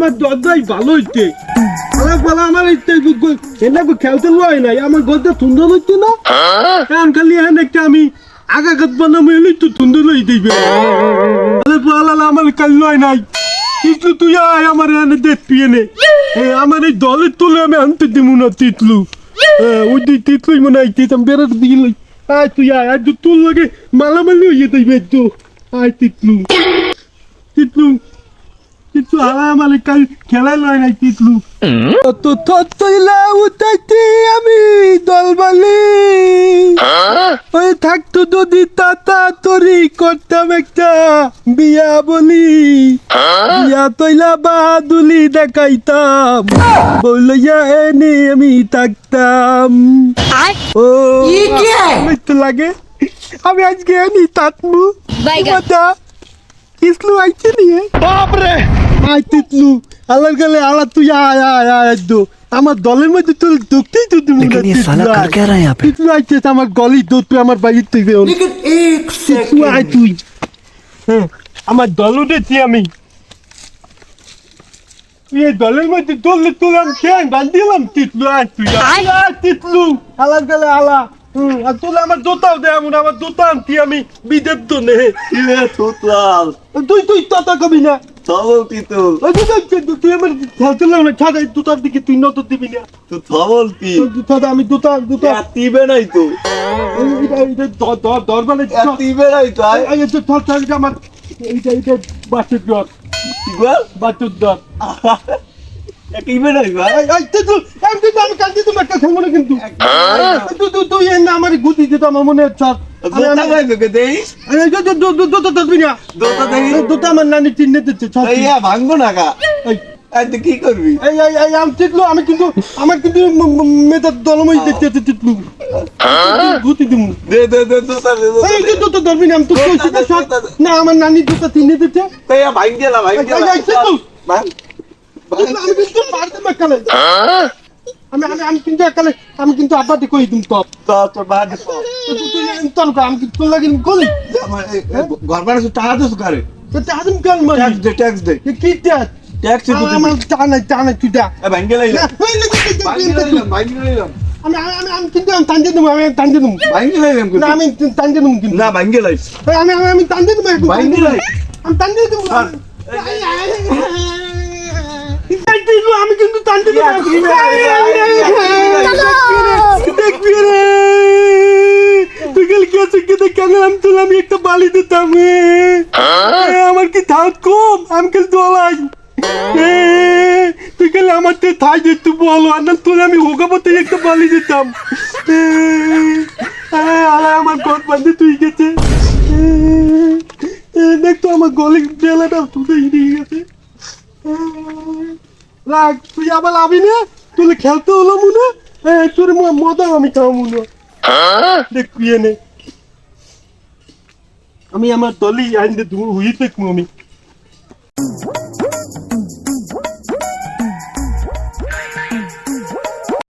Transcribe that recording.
আমার দরজাই ভালো হইতে। আলা পালা, আমার খেলতে লয় নাই, আমার গদ্দা সুন্দর হইতে না? এখন খালি একটা আমি আগা গাত বানাবো এলেই তো সুন্দর হয়ে দিবে। আলে আমার কাল লয় নাই। কিন্তু তুই আয়, আমার এনে। পিয়ে নে আমার এই দলের তুলে আমি আনতে দিব না তিতলু। ওই দিক তিতলুই মনে হয় তিতাম বেড়ার দিল আয়, তুই আয় আর তুল লাগে মালামালি হয়ে যাইবে তো আয়, তিতলু। তিতলু আয় আমার কাল খেলাই লয় নাই তিতলু কত তত্ত্বইলা উঠাইতে আমি দলবালি ওই থাকতো যদি তাতা তরি করতাম একটা বিয়া বলি। বিয়া তৈলা বাহাদুলি দেখাইতাম। বলইয়া এনে আমি থাকতাম। ও তো লাগে আমি আজকে এনি তাতমু বাইগা। মাতা কিসলু আইছে নিয়ে বাপরে! আয় তিতলু আল্লাহর গেলে আল্লাহ তুই আয় আয় আয় আমার দলের মধ্যে তোর ঢুকতেই তো তুমি তিতলু আমার গলি তুই আমার বাড়ির তুই তিতলু আয় তুই। হ্যাঁ, আমার দল উঠেছি আমি। এই দলের মধ্যে দলে তুলাম খেয়ে তিতলু আয় তুই তিতলু। আমার জুতাও দে আমার জুতা আনতি আমি। বিদেব তো নে তুই তুই তত কবি না। তুই আমার খেলতে লাগল না। ছাড়া দুটার দিকে তুই নজর দিবি না। তুই থবল কি? ছাড়া আমি দুটা দুটা নাই তো। দরবারে নাই তো আমার এইটা এইটা বাচ্চার কি বাচ্চার আমার গুটি মনে হচ্ছে দোতা গাই তোকে দেই যে দু- দু- দু- দুটো ধরবি না দোতা দেই দুটো আমার নানি দিচ্ছে সব এই ইয়া ভাঙবো না আই তুই কি করবি এই এই এই আমি চিতলো আমি কিন্তু আমার কিন্তু ম- ম- দলমই দেখতে আছে চিতলু দিমু দে দে দে দোতা দে দোতা এই দে। ধরবি না আমি তো কইছি তো সব না আমার নানি দুটো চিহ্নে দিচ্ছে তো ইয়া ভাঙ গেলা ভাঙ গেলা ভাঙ আমি কিন্তু মারতে মাকালে আমি আমি আমি কিন্তু একালে আমি কিন্তু আব্বাতে কই দিম তো তো তোর বাদ তুই তুই তন আমি কিন্তু তোর লাগি গলি ঘর বাড়ি টাকা দিস কারে তো তাহলে কেন মারি ট্যাক্স দে ট্যাক্স দে। কি দেখ ট্যাক্স দে আমার টানা টানা তুই দেখ ভাঙ গেলাই না, ওই না, তুই- তুই- ভাঙ তুই- তুই- গেলাইলাম ভাঙ গেলাইলাম আমি আমি আমি- আমি কিন্তু আমি টানতে দেবো আমি টানতে দেবো। না আমি টানতে দেবো কিন্তু। না ভাঙ গেলাই আমি আমি আমি টানতে দেবো একটু, ভাই টানতে দিলাই। দেবো। আমি টানতে দেবো। আর, এই দিলু, আমি কিন্তু টানতে দেখবি রে তুই গেলে কে শিখে দেখ কেন আমি তুলে আমি একটা বালি দিতাম আমার কি ধাত কম? আমি কেন দলাই তুই গেলে আমার তো থাই যে তুই বলো আর না তুলে আমি হোকাপতে একটা বালি দিতাম। আমার গদ বান্ধে তুই রাখ তুই আবার আবি না? তুই খেলতে হলো মনে? তোর মদা আমি খাওয়া মনে। দেখুয়ে নে আমি আমার দলি আইন দিয়ে ধুয়ে দেখব আমি।